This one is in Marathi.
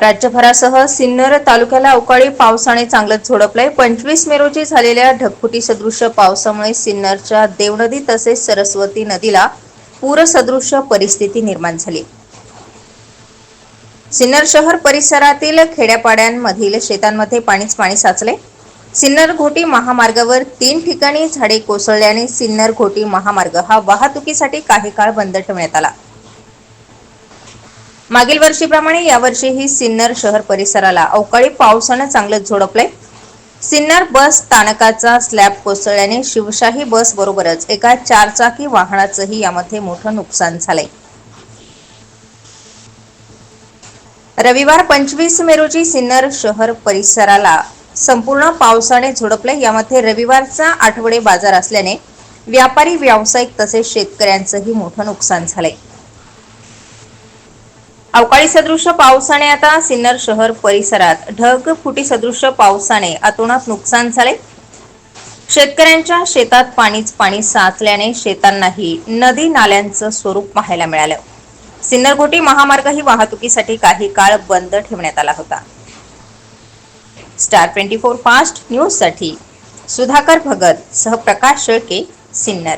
राज्यभरासह सिन्नर तालुक्याला अवकाळी पावसाने चांगलंच झोडपलंय. पंचवीस मे रोजी झालेल्या ढगफुटी सदृश्य पावसामुळे सिन्नरच्या देवनदी तसेच सरस्वती नदीला पूरसदृश्य परिस्थिती निर्माण झाली. सिन्नर शहर परिसरातील खेड्यापाड्यांमधील शेतांमध्ये पाणीच पाणी साचले. सिन्नर घोटी महामार्गावर तीन ठिकाणी झाडे कोसळल्याने सिन्नर घोटी महामार्ग हा वाहतुकीसाठी काही काळ बंद ठेवण्यात आला. मागील वर्षीप्रमाणे यावर्षीही सिन्नर शहर परिसराला अवकाळी पावसानं चांगलंच झोडपलंय. सिन्नर बस स्थानकाचा स्लॅब कोसळल्याने शिवशाही बस बरोबरच एका चारचाकी वाहनाचंही यामध्ये मोठं नुकसान झालंय. रविवार पंचवीस मे रोजी सिन्नर शहर परिसराला संपूर्ण पावसाने झोडपले यामध्ये रविवारचा आठवडे बाजार असल्याने व्यापारी व्यावसायिक तसेच शेतकऱ्यांचंही मोठं नुकसान झालंय. अवकाळी सदृश पावसाने आता सिन्नर शहर परिसरात ढग फुटी सदृश पावसाने अतोनात नुकसान झाले. शेतकऱ्यांच्या शेतात पाणीच पाणी साचल्याने शेतांनाही नदी नाल्यांचं स्वरूप पाहायला मिळालं. सिन्नरघोटी महामार्ग ही वाहतुकीसाठी काही काळ बंद ठेवण्यात आला होता. स्टार ट्वेंटी फोर फास्ट न्यूजसाठी सुधाकर भगत सह प्रकाश शेळके सिन्नर.